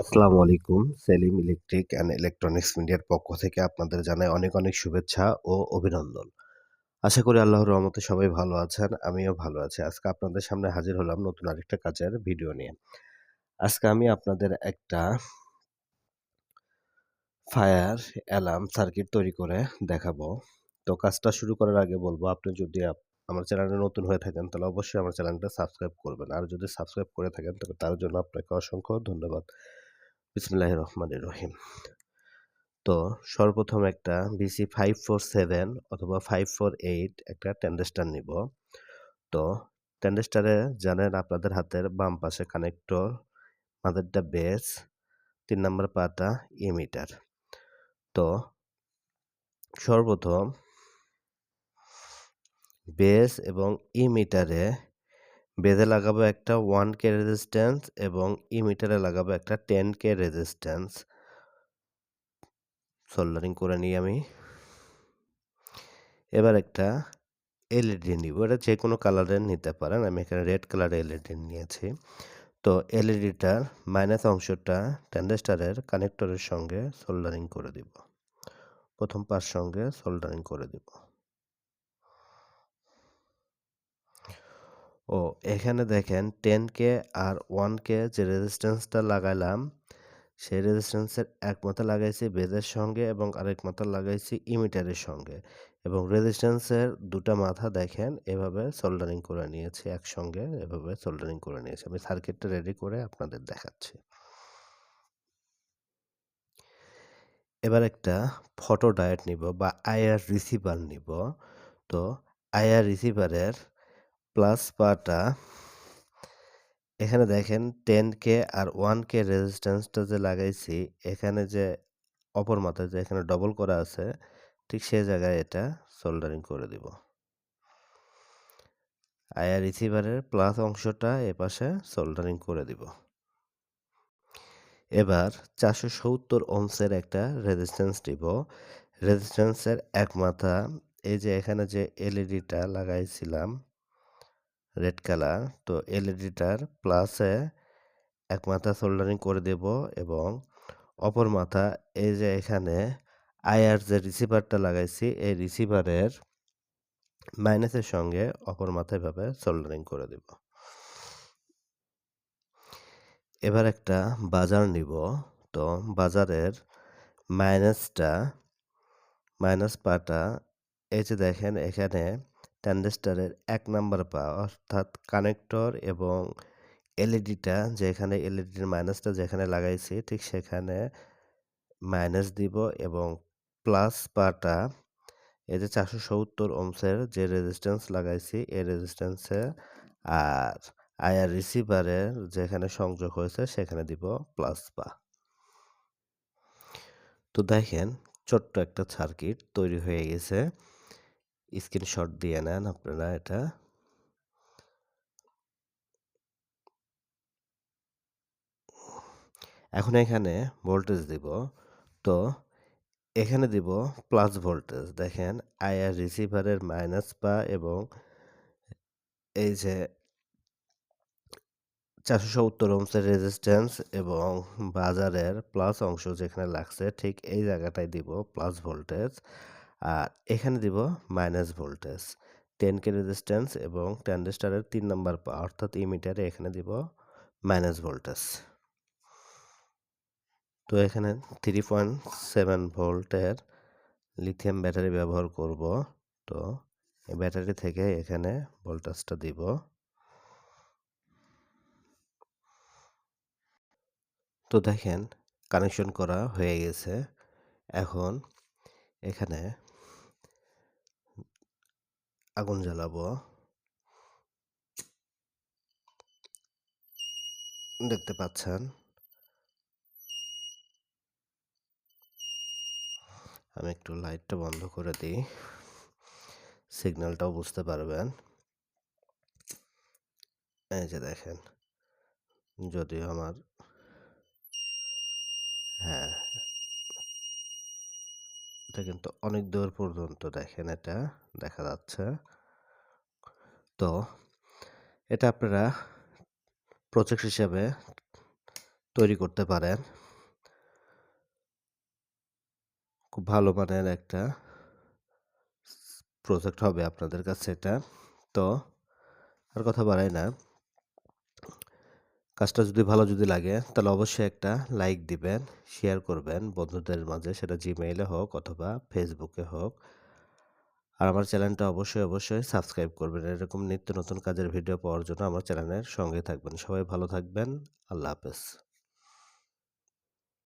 আসসালামু আলাইকুম। Selim electric and electronics মিডিয়ার পক্ষ থেকে আপনাদের জানাই অনেক অনেক শুভেচ্ছা ও অভিনন্দন। আশা করি আল্লাহর রহমতে সবাই ভালো আছেন, আমিও ভালো আছি। আজকে আপনাদের সামনে হাজির হলাম নতুন আরেকটা কাজের ভিডিও নিয়ে। আজকে আমি আপনাদের একটা ফায়ার অ্যালার্ম সার্কিট তৈরি করে দেখাবো। তো কাজটা শুরু করার আগে বলব, আপনি যদি আমার চ্যানেলে নতুন হয়ে থাকেন, তাহলে অবশ্যই আমার চ্যানেলটা সাবস্ক্রাইব করবেন। আর যদি সাবস্ক্রাইব করে থাকেন তবে তার জন্য আপনাকে অসংখ্য ধন্যবাদ। বিসমিল্লাহ রহমান রহিম। তো সর্বপ্রথম একটা বিসি ফাইভ ফোর সেভেন অথবা ফাইভ ফোর এইট একটা ট্যান্ডেস্টার নিব। তো ট্যান্ডেস্টারে জানেন আপনাদের হাতের বাম পাশে কানেক্টর মাদারটা বেস, তিন নম্বর পাটা ইমিটার। তো সর্বপ্রথম বেস এবং ইমিটারে বেঁধে লাগাবো একটা ওয়ান কে রেজিস্ট্যান্স এবং ইমিটারে লাগাবো একটা টেন কে রেজিস্ট্যান্স সোল্ডারিং করে নিই আমি। এবার একটা এলইডি নিব। এটা যে কোনো কালারের নিতে পারেন। আমি এখানে রেড কালারের এলইডি নিয়েছি। তো এলইডিটার মাইনাস অংশটা ট্যান্ডেস্টারের কানেক্টরের সঙ্গে সোল্ডারিং করে দিব। প্রথম পাশ সঙ্গে সোল্ডারিং করে দিব। ও, এখানে দেখেন টেন কে আর ওয়ান কে যে রেজিস্ট্যান্সটা লাগাইলাম, সেই রেজিস্ট্যান্সের এক মাথা লাগাইছি বেজের সঙ্গে এবং আরেক মাথা লাগাইছি ইমিটারের সঙ্গে। এবং রেজিস্ট্যান্সের দুটা মাথা দেখেন, এভাবে সোল্ডারিং করে নিয়েছি, একসঙ্গে এভাবে সোল্ডারিং করে নিয়েছি। আমি সার্কিটটা রেডি করে আপনাদের দেখাচ্ছি। এবার একটা ফটো ডায়েট নিব বা আইআর রিসিভার নিব। তো আইআর রিসিভারের প্লাস পাটা, এখানে দেখেন টেন কে আর ওয়ান কে রেজিস্ট্যান্সটা যে লাগাইছি, এখানে যে অপর মাথায় যে এখানে ডবল করা আছে, ঠিক সেই জায়গায় এটা সোল্ডারিং করে দিব। আয়ার রিসিভারের প্লাস অংশটা এপাশে সোল্ডারিং করে দিব। এবার চারশো সত্তর ওমসের একটা রেজিস্ট্যান্স দিব রেজিস্ট্যান্সের এক মাথা, এই যে এখানে যে এলইডিটা লাগাইছিলাম রেড কালার তো এলইডিটার প্লাসে এক মাথা সোল্ডারিং করে দেব এবং অপর মাথা এই যে এখানে আইআর যে রিসিভারটা লাগাইছি, এই রিসিভারের মাইনাসের সঙ্গে অপর মাথায় ভাবে সোল্ডারিং করে দেব। এবার একটা বাজার নিব, তো বাজারের মাইনাসটা মাইনাস পাটা এই যে দেখেন এখানে ট্যান্ডেস্টারের এক নাম্বার পা অর্থাৎ কানেক্টর এবং এলইডিটা, যেখানে এলইডির মাইনাসটা যেখানে লাগাইছি, ঠিক সেখানে মাইনাস দিব এবং প্লাস পাটা, এই যে চারশো সত্তর ওমসের যে রেজিস্ট্যান্স লাগাইছি, এই রেজিস্ট্যান্সে আর আয়ার রিসিভারের যেখানে সংযোগ হয়েছে, সেখানে দিব প্লাস পা। তো দেখেন, ছোট্ট একটা সার্কিট তৈরি হয়ে গেছে। স্ক্রিনশট দিয়ে নেন আপনারা এটা। এখন এখানে ভোল্টেজ দিব। তো এখানে দিব প্লাস ভোল্টেজ দেখেন আইআর রিসিভারের মাইনাস পা এবং এই যে চারশো সত্তর ওমসের রেজিস্ট্যান্স এবং বাজারের প্লাস অংশ যেখানে লাগছে, ঠিক এই জায়গাটায় দিব প্লাস ভোল্টেজ আর এখানে দিব minus voltage ten K resistance এবং ট্যান্ডেস্টারের তিন নম্বর অর্থাৎ ইমিটারে এখানে দিব মাইনাস ভোল্টেজ তো এখানে থ্রি পয়েন্ট সেভেন ভোল্টের লিথিয়াম ব্যাটারি ব্যবহার করব। তো এই ব্যাটারি থেকে এখানে ভোল্টেজটা দিব। তো দেখেন কানেকশন করা হয়ে গেছে। এখন এখানে আগুন জ্বালাবো। দেখতে পাচ্ছেন? আমি একটু লাইটটা বন্ধ করে দিই। সিগন্যালটাও বুঝতে পারবেন। এই যে দেখেন, যদিও আমার হ্যাঁ। এটা কিন্তু অনেক দূর পর্যন্ত দেখেন এটা, দেখা যাচ্ছে। তো, এটা আপনারা প্রজেক্ট হিসাবে তৈরি করতে পারেন। খুব ভালো মানের একটা প্রজেক্ট হবে আপনাদের কাছে এটা। তো, আর কথা বাড়াই না। কাজটা যদি ভালো যদি লাগে, তাহলে অবশ্যই একটা লাইক দিবেন শেয়ার করবেন বন্ধুদের মাঝে, সেটা জিমেইলে হোক অথবা ফেসবুকে হোক। আর আমার চ্যানেলটা অবশ্যই অবশ্যই সাবস্ক্রাইব করবেন। এরকম নিত্য নতুন কাজের ভিডিও পাওয়ার জন্য আমার চ্যানেলের সঙ্গে থাকবেন। সবাই ভালো থাকবেন। আল্লাহ হাফেজ।